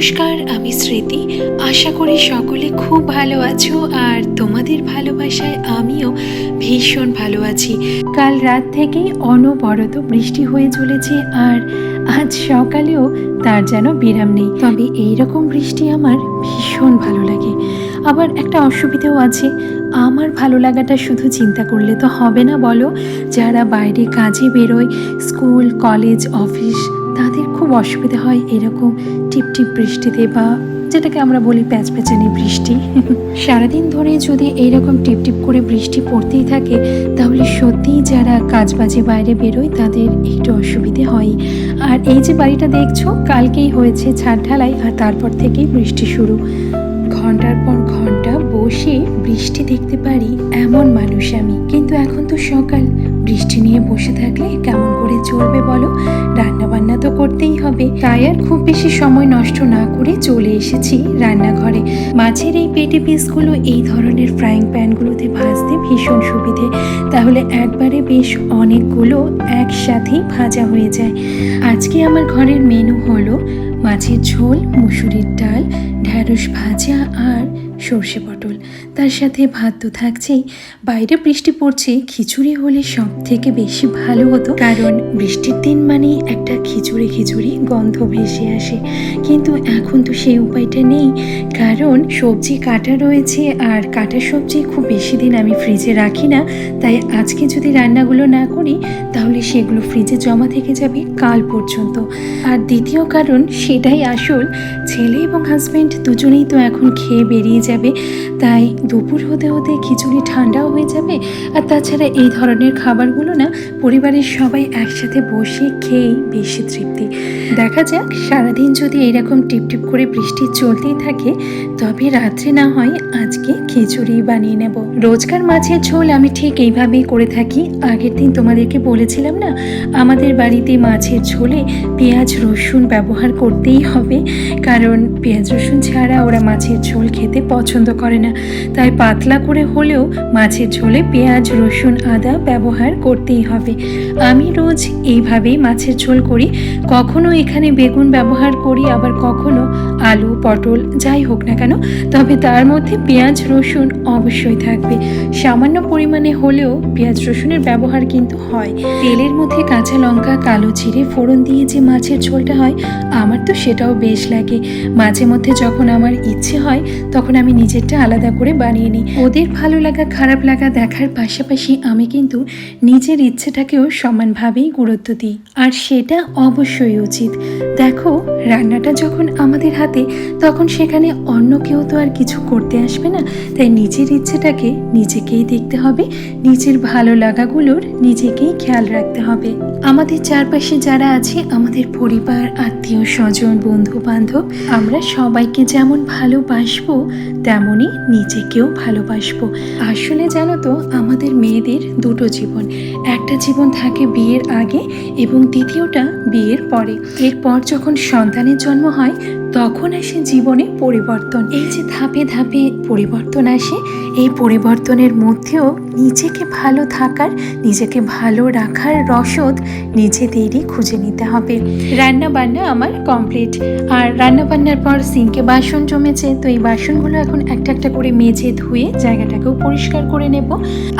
নমস্কার, আমি স্মৃতি। আশা করি সকলে খুব ভালো আছো আর তোমাদের ভালোবাসায় আমিও ভীষণ ভালো আছি। কাল রাত থেকেই অনবরত বৃষ্টি হয়ে চলেছে আর আজ সকালেও তার যেন বিরাম নেই। তবে এই রকম বৃষ্টি আমার ভীষণ ভালো লাগে। আবার একটা অসুবিধাও আছে। আমার ভালো লাগাটা শুধু চিন্তা করলে তো হবে না বলো? যারা বাইরে কাজে বেরোয়, স্কুল, কলেজ, অফিস অসুবিধা হয়, এরকম টিপটিপ বৃষ্টিতে বা যেটাকে আমরা বলি প্যাচ প্যাচানি বৃষ্টি। সারাদিন ধরে যদি এইরকম টিপটিপ করে বৃষ্টি পড়তেই থাকে, তাহলে সত্যিই যারা কাজ বাজে বাইরে বেরোয় তাদের একটু অসুবিধে হয়। আর এই যে বাড়িটা দেখছ, কালকেই হয়েছে ছাদ ঢালাই আর তারপর থেকেই বৃষ্টি শুরু। ঘণ্টার পর ঘণ্টা বসে বৃষ্টি দেখতে পারি এমন মানুষ আমি। কিন্তু এখন তো সকাল, বৃষ্টি নিয়ে বসে থাকলে কেমন চলবে বলো? রান্না বান্না তো করতেই হবে। তাই আর খুব বেশি সময় নষ্ট না করে চলে এসেছি রান্নাঘরে। মাছের এই পেটি পিসগুলো এই ধরনের ফ্রাইং প্যানগুলোতে ভাজতে ভীষণ সুবিধে। তাহলে একবারে বেশ অনেকগুলো একসাথেই ভাজা হয়ে যায়। আজকে আমার ঘরের মেনু হলো মাছের ঝোল, মুসুরির ডাল, ঢ্যাঁড়স ভাজা আর সর্ষে পটল। তার সাথে ভাত তো থাকছেই। বাইরে বৃষ্টি পড়ছে, খিচুড়ি হলে সব থেকে বেশি ভালো হতো। কারণ বৃষ্টির দিন মানেই একটা খিচুড়ি খিচুড়ি গন্ধ ভেসে আসে। কিন্তু এখন তো সেই উপায়টা নেই। কারণ সবজি কাটা রয়েছে আর কাটা সবজি খুব বেশি দিন আমি ফ্রিজে রাখি না। তাই আজকে যদি রান্নাগুলো না করি, তাহলে সেগুলো ফ্রিজে জমা থেকে যাবে কাল পর্যন্ত। আর দ্বিতীয় কারণ সেটাই আসল, ছেলে এবং হাজব্যান্ড দুজনেই তো এখন খেয়ে বেরিয়ে যাবে। তাই দুপুর হতে হতে খিচুড়ি ঠান্ডাও হয়ে যাবে। আর তাছাড়া এই ধরনের খাবারগুলো না পরিবারের সবাই একসাথে বসে খেয়েই বেশি তৃপ্তি। দেখা যাক, সারাদিন যদি এইরকম টিপটিপ করে বৃষ্টি চলতেই থাকে, তবে রাত্রে না হয় আজকে খিচুড়ি বানিয়ে নেব। রোজকার মাছের ঝোল আমি ঠিক এইভাবেই করে থাকি। আগের দিন তোমাদেরকে বলেছিলাম না, আমাদের বাড়িতে মাছের ঝোলে পেঁয়াজ রসুন ব্যবহার করতেই হবে। কারণ পেঁয়াজ রসুন ছাড়া ওরা মাছের ঝোল খেতে পছন্দ করে না। তাই পাতলা করে হলেও মাছের ঝোলে পেঁয়াজ, রসুন, আদা ব্যবহার করতেই হবে। আমি রোজ এইভাবেই মাছের ঝোল করি। কখনো এখানে বেগুন ব্যবহার করি আবার কখনো আলু, পটল, যাই হোক না কেন, তবে তার মধ্যে পেঁয়াজ, রসুন অবশ্যই থাকবে। সামান্য পরিমাণে হলেও পেঁয়াজ, রসুনের ব্যবহার কিন্তু হয়। তেলের মধ্যে কাঁচা লঙ্কা, কালো জিরে, ফোড়ন দিয়ে যে মাছের ঝোলটা হয়, আমার তো সেটাও বেশ লাগে। মাঝে মধ্যে যখন আমার ইচ্ছে হয়, তখন আমি নিজেরটা আলাদা করে বানিয়ে নিই। ওদের ভালো লাগা, খারাপ লাগা দেখার পাশাপাশি আমি কিন্তু নিজের ইচ্ছেটাকেও সমানভাবেই গুরুত্ব দিই। আর সেটা অবশ্যই উচিত। দেখো রান্নাটা যখন আমাদের হাতে, তখন সেখানে অন্য কেউ তো আর কিছু করতে আসবে না। তাই নিজের ইচ্ছেটাকে নিজেকেই দেখতে হবে, নিজের ভালো লাগাগুলোর নিজেকেই খেয়াল রাখতে হবে। আমাদের চারপাশে যারা আছে, আমাদের পরিবার, আত্মীয় স্বজন বন্ধু বান্ধব আমরা সবাইকে যেমন ভালোবাসবো, তেমনই নিজেকেও ভালোবাসবো। আসলে জানো তো, আমাদের মেয়েদের দুটো জীবন। একটা জীবন থাকে বিয়ের আগে এবং দ্বিতীয়টা বিয়ের পরে। এরপর যখন সন্তানের জন্ম হয়, তখন আসে জীবনে পরিবর্তন। এই যে ধাপে ধাপে পরিবর্তন আসে, এই পরিবর্তনের মধ্যেও নিজেকে ভালো থাকার, নিজেকে ভালো রাখার রসদ নিজেদেরই খুঁজে নিতে হবে। রান্না বান্না আমার কমপ্লিট আর রান্না বান্নার পর সিঙ্কে বাসন জমেছে, তো এই বাসনগুলো এখন একটা একটা করে মেজে ধুয়ে জায়গাটাকেও পরিষ্কার করে নেব।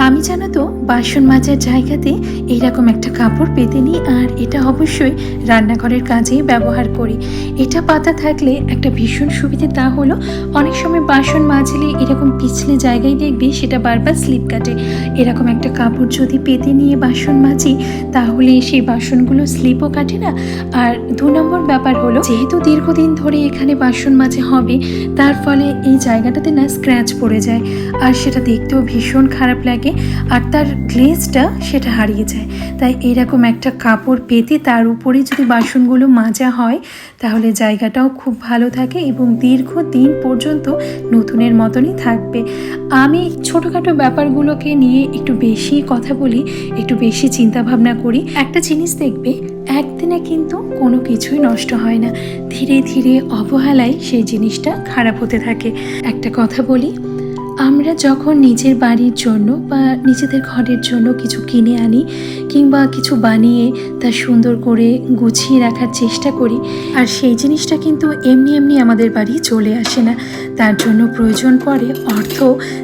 আমি জানো তো, বাসন মাজার জায়গাতে এইরকম একটা কাপড় পেতে নিই, আর এটা অবশ্যই রান্নাঘরের কাজেই ব্যবহার করি। এটা পাতা থাকলে একটা ভীষণ সুবিধে তা হলো, অনেক সময় বাসন মাজলে এরকম পিছলে জায়গায় দেখবি সেটা বারবার স্লিপ কাটে। এরকম একটা কাপড় যদি পেতে নিয়ে বাসন মাজি, তাহলে সেই বাসনগুলো স্লিপও কাটে না। আর দু নম্বর ব্যাপার হলো, যেহেতু দীর্ঘদিন ধরে এখানে বাসন মাজে হবে, তার ফলে এই জায়গাটাতে না স্ক্র্যাচ পড়ে যায়। আর সেটা দেখতেও ভীষণ খারাপ লাগে, আর তার গ্লেজটা সেটা হারিয়ে যায়। তাই এরকম একটা কাপড় পেতে তার উপরে যদি বাসনগুলো মাজা হয়, তাহলে জায়গাটাও খুব ভালো থাকে এবং দীর্ঘ দিন পর্যন্ত নতুনের মতনই থাকবে। আমি ছোটোখাটো ব্যাপারগুলোকে নিয়ে একটু বেশি কথা বলি, একটু বেশি চিন্তা ভাবনা করি, একটা জিনিস দেখবে, একদিনে কিন্তু কোনো কিছুই নষ্ট হয় না। ধীরে ধীরে অবহেলায় সেই জিনিসটা খারাপ হতে থাকে। একটা কথা বলি আমরা যখন নিজের বাড়ির জন্য বা নিজেদের ঘরের জন্য কিছু কিনে আনি কিংবা কিছু বানিয়ে তা সুন্দর করে গুছিয়ে রাখার চেষ্টা করি, আর সেই জিনিসটা কিন্তু এমনি এমনি আমাদের বাড়ি চলে আসে না। তার জন্য প্রয়োজন পড়ে অর্থ,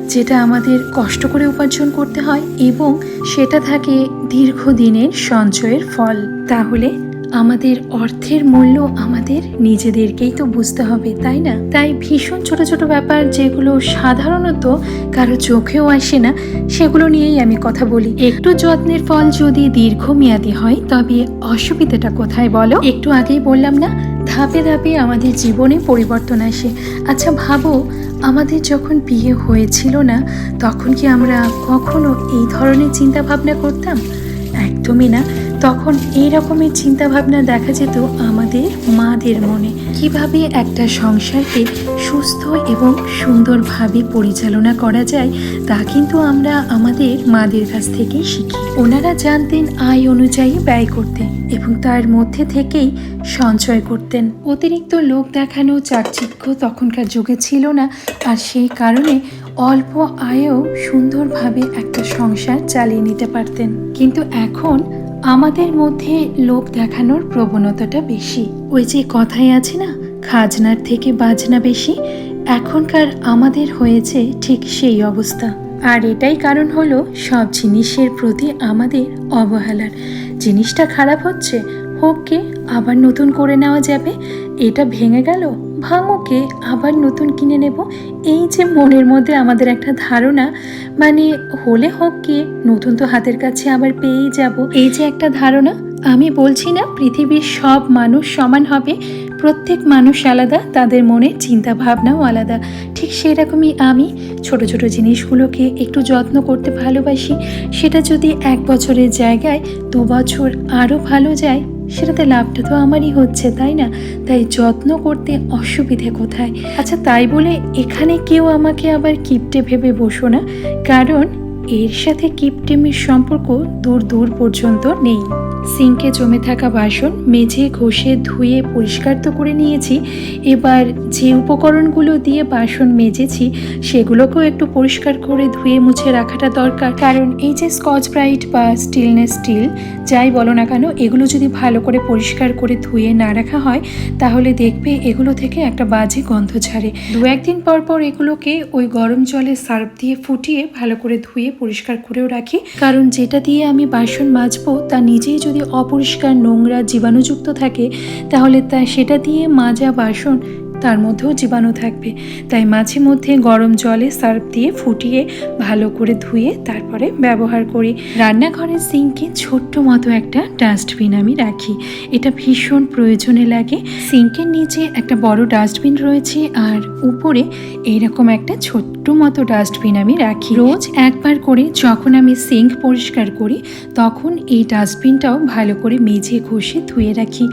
যেটা আমাদের কষ্ট করে উপার্জন করতে হয় এবং সেটা থাকে দীর্ঘদিনের সঞ্চয়ের ফল। তাহলে আমাদের অর্থের মূল্য আমাদের নিজেদেরকেই তো বুঝতে হবে, তাই না? তাই ভীষণ ছোট ছোট ব্যাপার যেগুলো সাধারণত কারও চোখেও আসে না, সেগুলো নিয়েই আমি কথা বলি। একটু যত্নের ফল যদি দীর্ঘমেয়াদী হয়, তবে অসুবিধাটা কোথায় বলো? একটু আগেই বললাম না, ধাপে ধাপে আমাদের জীবনে পরিবর্তন আসে। আচ্ছা ভাবো, আমাদের যখন বিয়ে হয়েছিল না, তখন কি আমরা কখনো এই ধরনের চিন্তা ভাবনা করতাম? একদমই না। তখন এই রকমের চিন্তা ভাবনা দেখা যেত আমাদের মাদের মনে। কীভাবে একটা সংসারকে সুস্থ এবং সুন্দরভাবে পরিচালনা করা যায়, তা কিন্তু আমরা আমাদের মাদের কাছ থেকেই শিখি। ওনারা জানতেন আয় অনুযায়ী ব্যয় করতে এবং তার মধ্যে থেকেই সঞ্চয় করতেন। অতিরিক্ত লোক দেখানো চাকচিক্য তখনকার যুগে ছিল না আর সেই কারণে অল্প আয়েও সুন্দরভাবে একটা সংসার চালিয়ে নিতে পারতেন। কিন্তু এখন আমাদের মধ্যে লোক দেখানোর প্রবণতাটা বেশি। ওই যে কথাই আছে না, খাজনার থেকে বাজনা বেশি, এখনকার আমাদের হয়েছে ঠিক সেই অবস্থা। আর এটাই কারণ হলো, সব জিনিসের প্রতি আমাদের অবহেলার। জিনিসটা খারাপ হচ্ছে, হোক কে, আবার নতুন করে নেওয়া যাবে, এটা ভেঙে গেল ভাঙোকে আবার নতুন কিনে নেব? এই যে মনের মধ্যে আমাদের একটা ধারণা মানে হলে হোক কি, নতুন তো হাতের কাছে আবার পেয়েই যাব। এই যে একটা ধারণা, আমি বলছি না পৃথিবীর সব মানুষ সমান হবে, প্রত্যেক মানুষ আলাদা, তাদের মনে চিন্তা ভাবনাও আলাদা। ঠিক সেরকমই আমি ছোট ছোট জিনিসগুলোকে একটু যত্ন করতে ভালোবাসি। সেটা যদি এক বছরের জায়গায় দু বছর আরও ভালো যায় সেটাতে লাভটা তো আমারই হচ্ছে, তাই না? তাই যত্ন করতে অসুবিধে কোথায়? আচ্ছা তাই বলে এখানে কেউ আমাকে আবার কিপটে ভেবে বসো না, কারণ এর সাথে কিপটেমির সম্পর্ক দূর দূর পর্যন্ত নেই। সিঙ্কে জমে থাকা বাসন মেঝে, ঘষে, ধুয়ে পরিষ্কার তো করে নিয়েছি। এবার যে উপকরণগুলো দিয়ে বাসন মেজেছি, সেগুলোকেও একটু পরিষ্কার করে ধুয়ে মুছে রাখাটা দরকার। কারণ এই যে স্কচ ব্রাইট বা স্টিলনেস স্টিল, যাই বলো না কেন, এগুলো যদি ভালো করে পরিষ্কার করে ধুয়ে না রাখা হয়, তাহলে দেখবে এগুলো থেকে একটা বাজে গন্ধ ছাড়ে দু একদিন পর পর এগুলোকে ওই গরম জলে সার্ফ দিয়ে ফুটিয়ে ভালো করে ধুয়ে পরিষ্কার করেও রাখি। কারণ যেটা দিয়ে আমি বাসন মাজবো, তা নিজেই যদি অপরিষ্কার নোংরা জীবাণুযুক্ত থাকে তাহলে তা সেটা দিয়ে মাজা বাসন তার মধ্যেও জীবাণু থাকবে। তাই মাঝে মধ্যে গরম জলে সার্ফ দিয়ে ফুটিয়ে ভালো করে ধুয়ে তারপরে ব্যবহার করি। রান্নাঘরের সিঙ্কে ছোট্ট মতো একটা ডাস্টবিন আমি রাখি। এটা ভীষণ প্রয়োজনে লাগে। সিঙ্কের নিচে একটা বড় ডাস্টবিন রয়েছে আর উপরে এইরকম একটা ছোট্ট মতো ডাস্টবিন আমি রাখি। রোজ একবার করে যখন আমি সিঙ্ক পরিষ্কার করি, তখন এই ডাস্টবিনটাও ভালো করে মেঝে ঘষে ধুয়ে রাখি।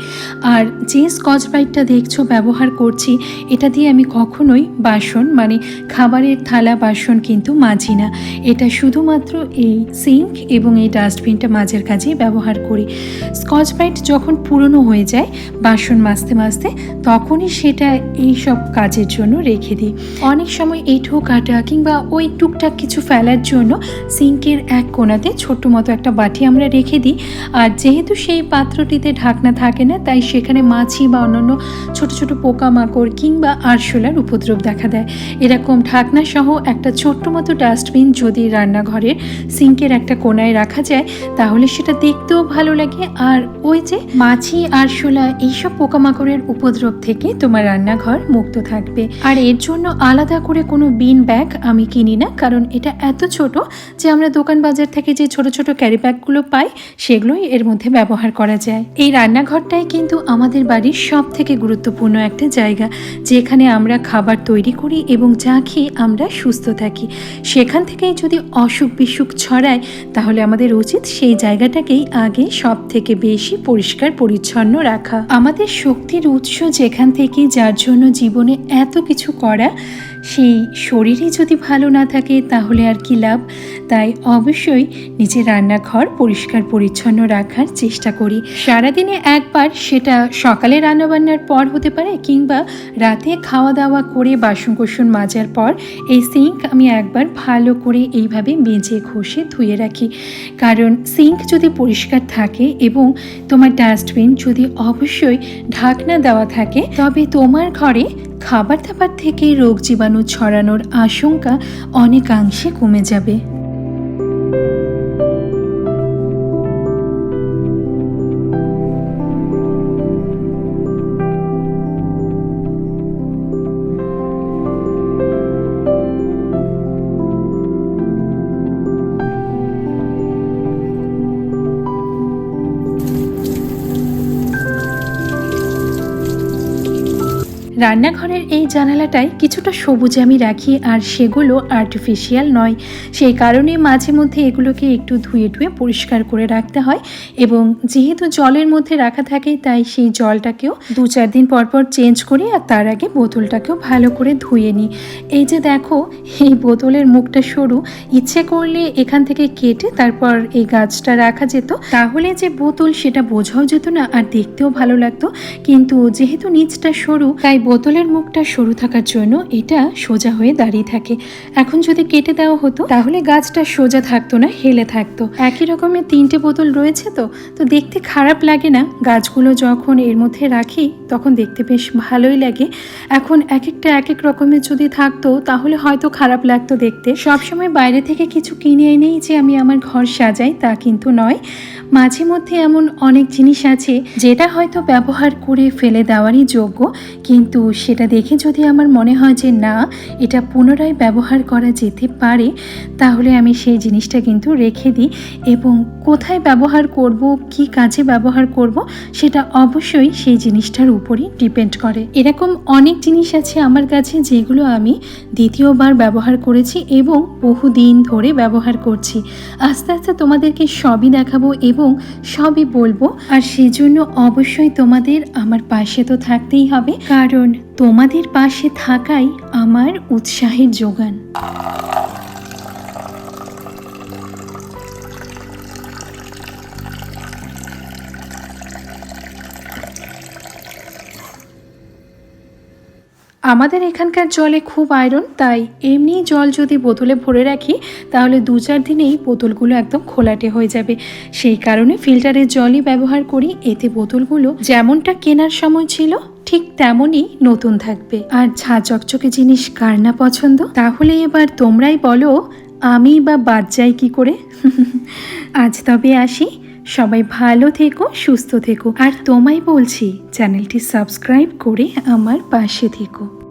আর যে স্কচ ব্রাইটটা দেখছ, ব্যবহার করছি এটা দিয়ে আমি কখনোই বাসন মানে খাবারের থালা, বাসন কিন্তু মাজি না। এটা শুধুমাত্র এই সিঙ্ক এবং এই ডাস্টবিনটা মাঝের কাজেই ব্যবহার করি। স্কচ ব্রাইট যখন পুরনো হয়ে যায়, বাসন মাজতে মাজতে, তখনই সেটা এই সব কাজের জন্য রেখে দিই। অনেক সময় এঁঠো কাটা কিংবা ওই টুকটাক কিছু ফেলার জন্য সিঙ্কের এক কোণাতে ছোট্ট মতো একটা বাটি আমরা রেখে দিই। আর যেহেতু সেই পাত্রটিতে ঢাকনা থাকে না, তাই সেখানে মাছি বা অন্যান্য ছোট ছোট পোকামাকড় কিংবা আরশোলার উপদ্রব দেখা দেয়। এরকম ঢাকনা সহ একটা ছোট্ট মতো ডাস্টবিন যদি রান্নাঘরের সিঙ্কের একটা কোনায় রাখা যায়, তাহলে সেটা দেখতেও ভালো লাগে। আর ওই যে মাছি, আরশোলা এইসব পোকামাকড়ের উপদ্রব থেকে তোমার রান্নাঘর মুক্ত থাকবে। আর এর জন্য আলাদা করে কোনো বিন ব্যাগ আমি কিনি না, কারণ এটা এত ছোট যে আমরা দোকান বাজার থেকে যে ছোট ছোট ক্যারি ব্যাগগুলো পাই, সেগুলোই এর মধ্যে ব্যবহার করা যায়। এই রান্নাঘরটাই কিন্তু আমাদের বাড়ির সব থেকে গুরুত্বপূর্ণ একটা জায়গা। যেখানে আমরা খাবার তৈরি করি এবং যা খেয়ে আমরা সুস্থ থাকি। সেখান থেকেই যদি অসুখ বিসুখ ছড়ায়, তাহলে আমাদের উচিত সেই জায়গাটাকেই আগে সব থেকে বেশি পরিষ্কার, পরিচ্ছন্ন রাখা। আমাদের শক্তির উৎস যেখান থেকে যার জন্য জীবনে এত কিছু করা সেই শরীরই যদি ভালো না থাকে তাহলে আর কি লাভ? তাই অবশ্যই নিজের রান্নাঘর পরিষ্কার পরিচ্ছন্ন রাখার চেষ্টা করি। সারাদিনে একবার সেটা সকালে রান্নাবান্নার পর হতে পারে কিংবা রাতে খাওয়া দাওয়া করে বাসন কোসন মাজার পর এই সিঙ্ক আমি একবার ভালো করে এইভাবে মেজে ঘষে ধুয়ে রাখি। কারণ সিঙ্ক যদি পরিষ্কার থাকে এবং তোমার ডাস্টবিন যদি অবশ্যই ঢাকনা দেওয়া থাকে, তবে তোমার ঘরে খাবার দাবার থেকে রোগ জীবাণু ছড়ানোর আশঙ্কা অনেকাংশে কমে যাবে। রান্নাঘরের এই জানালাটায় কিছুটা সবুজ আমি রাখি আর সেগুলো আর্টিফিশিয়াল নয়। সেই কারণে মাঝে মধ্যে এগুলোকে একটু ধুয়ে ধুয়ে পরিষ্কার করে রাখতে হয় এবং যেহেতু জলের মধ্যে রাখা থাকে, তাই সেই জলটাকেও দু চার দিন পর পর চেঞ্জ করি আর তার আগে বোতলটাকেও ভালো করে ধুয়ে নিই। এই যে দেখো, এই বোতলের মুখটা সরু, ইচ্ছে করলে এখান থেকে কেটে তারপর এই গাছটা রাখা যেত। তাহলে যে বোতল সেটা বোঝাও যেত না আর দেখতেও ভালো লাগতো। কিন্তু যেহেতু নিচটা সরু, তাই বোতলের মুখটা সরু থাকার জন্য এটা সোজা হয়ে দাঁড়িয়ে থাকে। এখন যদি কেটে দেওয়া হতো, তাহলে গাছটা সোজা থাকতো না, হেলে থাকতো। একই রকমের তিনটে বোতল রয়েছে তো তো দেখতে খারাপ লাগে না। গাছগুলো যখন এর মধ্যে রাখি, তখন দেখতে বেশ ভালোই লাগে। এখন এক একটা এক এক রকমের যদি থাকতো, তাহলে হয়তো খারাপ লাগতো দেখতে। সবসময় বাইরে থেকে কিছু কিনে এনেই যে আমি আমার ঘর সাজাই, তা কিন্তু নয়। মাঝে মধ্যে এমন অনেক জিনিস আছে, যেটা হয়তো ব্যবহার করে ফেলে দেওয়ারই যোগ্য। কিন্তু সেটা দেখে যদি আমার মনে হয় যে না, এটা পুনরায় ব্যবহার করা যেতে পারে, তাহলে আমি সেই জিনিসটা কিন্তু রেখে দিই। এবং কোথায় ব্যবহার করব, কি কাজে ব্যবহার করব, সেটা অবশ্যই সেই জিনিসটার উপরই ডিপেন্ড করে। এরকম অনেক জিনিস আছে আমার কাছে যেগুলো আমি দ্বিতীয়বার ব্যবহার করেছি এবং বহুদিন ধরে ব্যবহার করছি। আস্তে আস্তে তোমাদেরকে সবই দেখাবো এবং সবই বলব। আর সেজন্য অবশ্যই তোমাদের আমার পাশে তো থাকতেই হবে। কারণ তোমাদের পাশে থাকাই আমার উৎসাহের যোগান। আমাদের এখানকার জলে খুব আয়রন, তাই এমনি জল যদি বোতলে ভরে রাখি, তাহলে দু চার দিনেই বোতলগুলো একদম খোলাটে হয়ে যাবে। সেই কারণে ফিল্টারের জলই ব্যবহার করি, এতে বোতলগুলো যেমনটা কেনার সময় ছিল ঠিক তেমনই নতুন থাকবে। আর ঝা চকচকে জিনিস কার না পছন্দ? তাহলে এবার তোমরাই বলো, আমি বা বাদ যাই কি করে? আজ তবে আসি। সবাই ভালো থেকো, সুস্থ থেকো। আর তোমায় বলছি, চ্যানেলটি সাবস্ক্রাইব করে আমার পাশে থেকো।